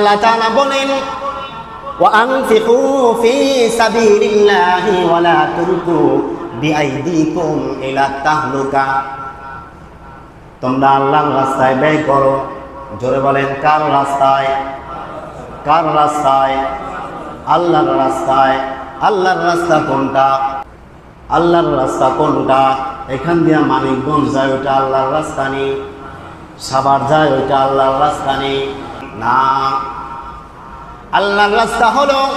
আল্লাহ তাআলা বলেন وأنفقوا في سبيل الله ولا تلقوا بأيديكم إلى التهلكة তোমরা আল্লাহর রাস্তায় ব্যয় করো। জোরে বলেন, কার রাস্তায়? কার রাস্তায়? আল্লাহর রাস্তায়। আল্লাহর রাস্তা কোনটা? আল্লাহর রাস্তা কোনটা? এখান দিয়া মানিকগঞ্জ যায়, ওইটা আল্লাহর রাস্তা নেই। সাবার যায়, ওইটা আল্লাহর রাস্তা নেই। না। আল্লাহর রাস্তা হলো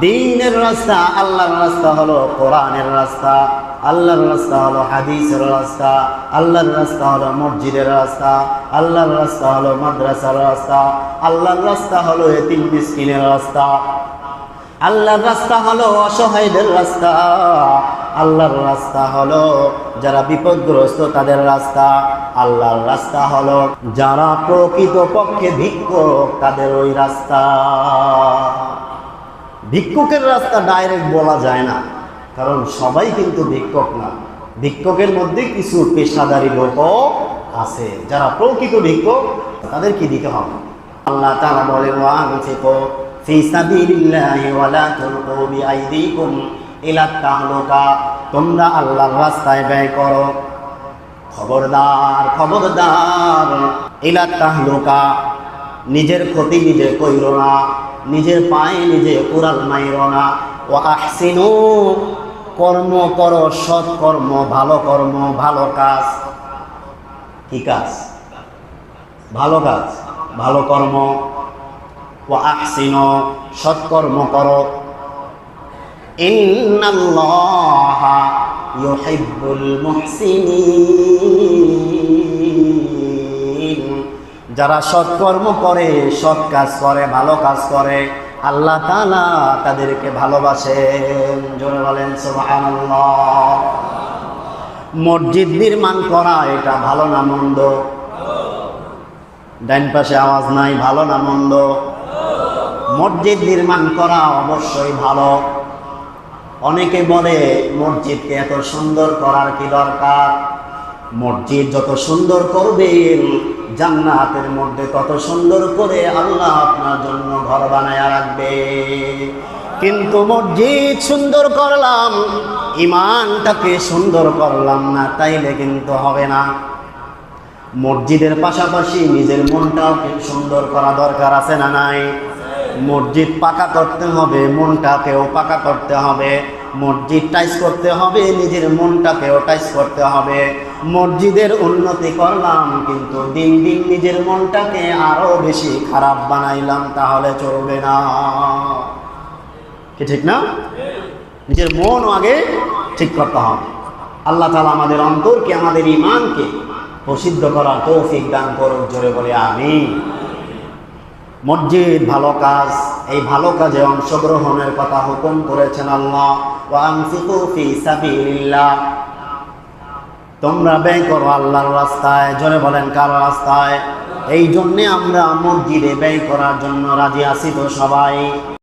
দিনের রাস্তা, আল্লাহর রাস্তা হলো কোরআনের রাস্তা, আল্লাহর রাস্তা হলো হাদিসের রাস্তা, আল্লাহর রাস্তা হলো মসজিদের রাস্তা, আল্লাহর রাস্তা হলো মাদ্রাসার রাস্তা, আল্লাহর রাস্তা হলো এতিম মিসকিনের রাস্তা। আল্লাহর রাস্তা হলো অসহায়দের রাস্তা। আল্লাহর রাস্তা হলো যারা বিপদগ্রস্ত তাদের রাস্তা। আল্লাহর রাস্তা হলো যারা প্রকৃত পক্ষে ভিক্ষুক তাদের ওই রাস্তা। ভিক্ষুকের রাস্তা ডাইরেক্ট বলা যায় না, কারণ সবাই কিন্তু ভিক্ষক না। ভিক্ষকের মধ্যে কিছু পেশাদারি লোকও আছে, যারা প্রকৃত ভিক্ষুক তাদের কি দিতে হবে। আল্লাহ তাআলা বলেন, ওয়া ফি সাবিলিল্লাহি ওয়া লা তুলকু বিআইদিকুম, ইলা তাহলুকা, তোমরা আল্লাহর রাস্তায় ব্যয় করো। খবরদার খবরদার, ইলা তাহলুকা, নিজের ক্ষতি নিজে কইরো না, নিজের পায়ে নিজে কুড়াল মাইরো না। ও আহসিনু, কর্ম করো, সৎ কর্ম, ভালো কর্ম, ভালো কাজ। কি কাজ? ভালো কাজ, ভালো কর্ম। ও আহসিন সৎকর্ম করো। যারা সৎকর্ম করে, সৎ কাজ করে, ভালো কাজ করে, আল্লাহ তাআলা তাদেরকে ভালোবাসেন। জোরে বলেন মসজিদ নির্মাণ করা, এটা ভালো না মন্দ? ডাইন পাশে আওয়াজ নাই, ভালো না মন্দ? মসজিদ নির্মাণ করা অবশ্যই ভালো। অনেকে বলে মসজিদকে এত সুন্দর করার কি দরকার? মসজিদ যত সুন্দর করবেন জান্নাতের মধ্যে তত সুন্দর করে আল্লাহ আপনার জন্য ঘর বানায় রাখবে। কিন্তু মসজিদ সুন্দর করলাম, ইমানটাকে সুন্দর করলাম না, তাইলে কিন্তু হবে না। মসজিদের পাশাপাশি নিজের মনটাও সুন্দর করা দরকার আছে না নাই? মসজিদ পাকা করতে হবে, মনটাকেও পাকা করতে হবে। মসজিদ টাইস করতে হবে, নিজের মনটাকেও টাইস করতে হবে। মসজিদের উন্নতি করলাম, কিন্তু দিন দিন নিজের মনটাকে আরও বেশি খারাপ বানাইলাম, তাহলে চলবে না। কি ঠিক না? নিজের মন আগে ঠিক করতে হবে। আল্লাহ তালা আমাদের অন্তরকে, আমাদের ইমানকে প্রসিদ্ধ করার তৌফিক দান করুক, জোরে বলে আমি মসজিদ ভালো কাজ, এই ভালো কাজে অংশগ্রহণের কথা হুকুম করেছেন আল্লাহ। তোমরা ব্যয় করো আল্লাহর রাস্তায়, জোরে বলেন কার রাস্তায়? এই জন্যে আমরা মসজিদে ব্যয় করার জন্য রাজি আছি তো সবাই।